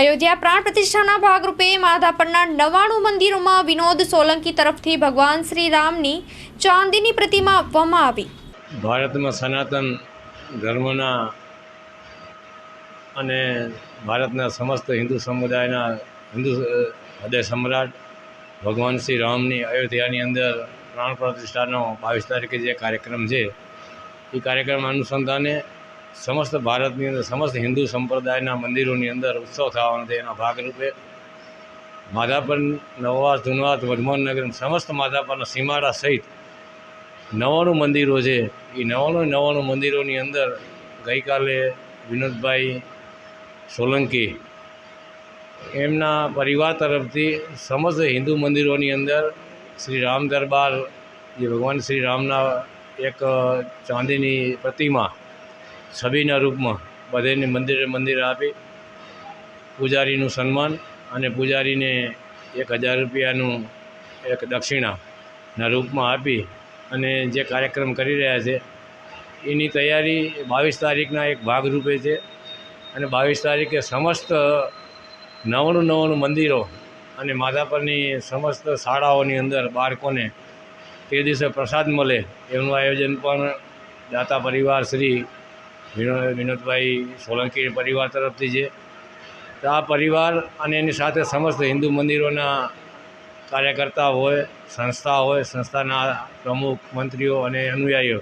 અયોધ્યા પ્રાણ પ્રતિષ્ઠાના ભાગરૂપે માધાપરના નવાણું મંદિરોમાં વિનોદ સોલંકી તરફથી ભગવાન શ્રી રામની ચાંદીની પ્રતિમા આપવામાં આવી. ભારતમાં સનાતન ધર્મના અને ભારતના સમસ્ત હિન્દુ સમુદાયના હિન્દુ હૃદય સમ્રાટ ભગવાન શ્રી રામની અયોધ્યાની અંદર પ્રાણ પ્રતિષ્ઠાનો બાવીસ તારીખે જે કાર્યક્રમ છે, એ કાર્યક્રમ અનુસંધાને સમસ્ત ભારતની અંદર, સમસ્ત હિન્દુ સંપ્રદાયના મંદિરોની અંદર ઉત્સવ થવાનો છે. એના ભાગરૂપે માધાપર નવવાસ ધુનવાસ વર્ધમાનનગર સમસ્ત માધાપરના સીમાડા સહિત નવાણું મંદિરો છે. એ નવાણું નવાણું મંદિરોની અંદર ગઈકાલે વિનોદભાઈ સોલંકી એમના પરિવાર તરફથી સમસ્ત હિન્દુ મંદિરોની અંદર શ્રી રામ દરબાર, જે ભગવાન શ્રી રામના એક ચાંદીની પ્રતિમા છબીના રૂપમાં બધેને મંદિરે મંદિરે આપી પૂજારીનું સન્માન અને પૂજારીને એક હજાર રૂપિયાનું એક દક્ષિણાના રૂપમાં આપી અને જે કાર્યક્રમ કરી રહ્યા છે, એની તૈયારી બાવીસ તારીખના એક ભાગરૂપે છે અને બાવીસ તારીખે સમસ્ત નવાણું નવાણું મંદિરો અને માધાપરની સમસ્ત શાળાઓની અંદર બાળકોને તે દિવસે પ્રસાદ મળે એનું આયોજન પણ દાતા પરિવાર શ્રી વિનો વિનોદભાઈ સોલંકી પરિવાર તરફથી છે. તો આ પરિવાર અને એની સાથે સમસ્ત હિન્દુ મંદિરોના કાર્યકર્તા હોય, સંસ્થા હોય, સંસ્થાના પ્રમુખ, મંત્રીઓ અને અનુયાયીઓ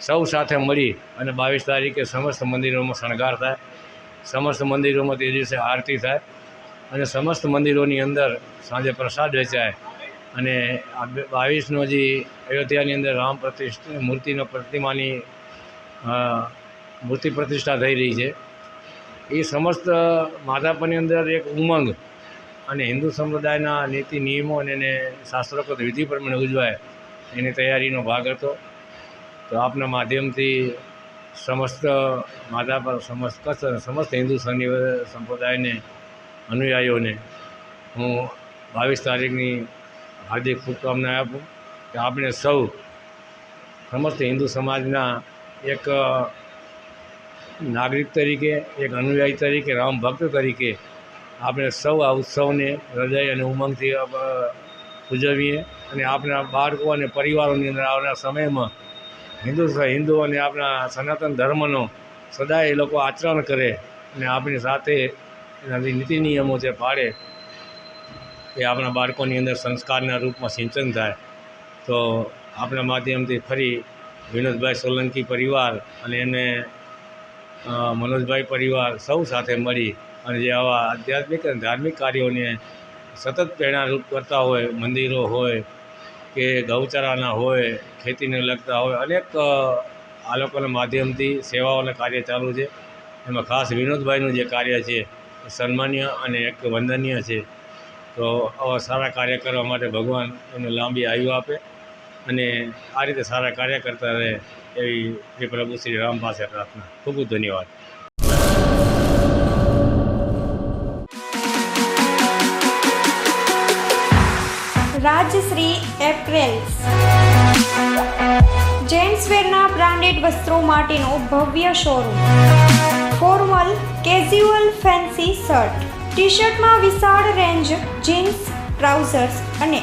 સૌ સાથે મળી અને બાવીસ તારીખે સમસ્ત મંદિરોમાં શણગાર થાય. સમસ્ત મંદિરોમાં તે દિવસે આરતી થાય અને સમસ્ત મંદિરોની અંદર સાંજે પ્રસાદ વેચાય અને આ બાવીસનો જે અયોધ્યાની અંદર રામ પ્રતિષ્ઠ, મૂર્તિનો પ્રતિમાની મૂર્તિ પ્રતિષ્ઠા થઈ રહી છે. એ સમસ્ત માધાપરની અંદર એક ઉમંગ અને હિન્દુ સંપ્રદાયના નીતિ, નિયમો અને એને શાસ્ત્રોક્ત વિધિ પ્રમાણે ઉજવાય એની તૈયારીનો ભાગ હતો. તો આપના માધ્યમથી સમસ્ત માધાપર સમસ્ત કચ્છ સમસ્ત હિન્દુ સંપ્રદાયને, અનુયાયીઓને હું બાવીસ તારીખની હાર્દિક શુભકામના આપું કે આપણે સૌ સમસ્ત હિન્દુ સમાજના એક નાગરિક તરીકે, એક અનુયાયી તરીકે, રામ ભક્ત તરીકે આપણે સૌ આ ઉત્સવને હૃદય અને ઉમંગથી ઉજવીએ અને આપણા બાળકો અને પરિવારોની અંદર આવનાર સમયમાં હિન્દુ હિન્દુ અને આપણા સનાતન ધર્મનો સદાય એ લોકો આચરણ કરે અને આપણી સાથે એના નીતિ નિયમો જે પાડે એ આપણા બાળકોની અંદર સંસ્કારના રૂપમાં સિંચન થાય. તો આપણા માધ્યમથી ફરી વિનોદભાઈ સોલંકી પરિવાર અને એને મનોજભાઈ પરિવાર સૌ સાથે મળી અને જે આવા આધ્યાત્મિક અને ધાર્મિક કાર્યોને સતત પ્રેરણારૂપ કરતા હોય, મંદિરો હોય કે ગૌચરાના હોય, ખેતીને લગતા હોય, અનેક આ લોકોના માધ્યમથી સેવાઓના કાર્ય ચાલુ છે. એમાં ખાસ વિનોદભાઈનું જે કાર્ય છે સન્માન્ય અને એક વંદનીય છે. તો આવા સારા કાર્ય કરવા માટે ભગવાન એને લાંબી આયુ આપે. અને આ રીતે સારા કાર્ય કરતા રહે એવી શ્રી પ્રભુ શ્રી રામ પાસે પ્રાર્થના. ખૂબ ખૂબ ધન્યવાદ. રાજશ્રી એપ્રેલ્સ જેન્ટ્સવેરના બ્રાન્ડેડ વસ્ત્રો માટેનો ભવ્ય showroom. Formal casual fancy shirt. T શર્ટમાં વિશાળ રેન્જ જીન્સ, ટ્રાઉઝર્સ અને